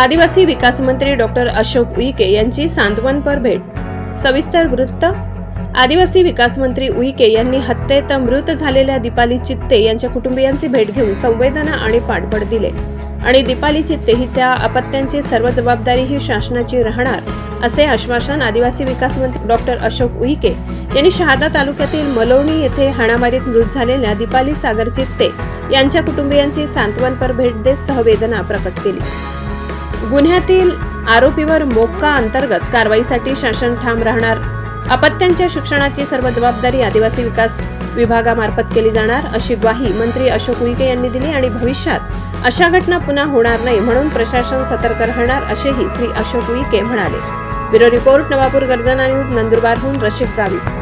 आदिवासी विकास मंत्री डॉक्टर अशोक उईके यांची सांत्वनपर भेट. सविस्तर वृत्त आदिवासी विकास मंत्री उईके यांनी हत्येत मृत झालेल्या दीपाली चित्ते यांच्या कुटुंबियांची भेट घेऊन संवेदना आणि पाठबळ दिले. आणि दीपाली चित्ते हिच्या अपत्यांची सर्व जबाबदारी ही शासनाची राहणार असे आश्वासन आदिवासी विकास मंत्री डॉक्टर अशोक उईके यांनी शहादा तालुक्यातील मलोणी येथे हाणामारीत मृत झालेल्या दीपाली सागर चित्ते यांच्या कुटुंबियांची सांत्वनपर भेट देत सहवेदना प्रकट केली. गुन्ह्यातील आरोपीवर मोक्का अंतर्गत कारवाईसाठी शासन ठाम राहणार. अपत्यांच्या शिक्षणाची सर्व जबाबदारी आदिवासी विकास विभागामार्फत केली जाणार अशी ग्वाही मंत्री अशोक उईके यांनी दिली आणि भविष्यात अशा घटना पुन्हा होणार नाही म्हणून प्रशासन सतर्क राहणार असेही श्री अशोक उईके म्हणाले. ब्युरो रिपोर्ट नवापूर गर्जना न्यूज नंदुरबारहून रशीद गावी.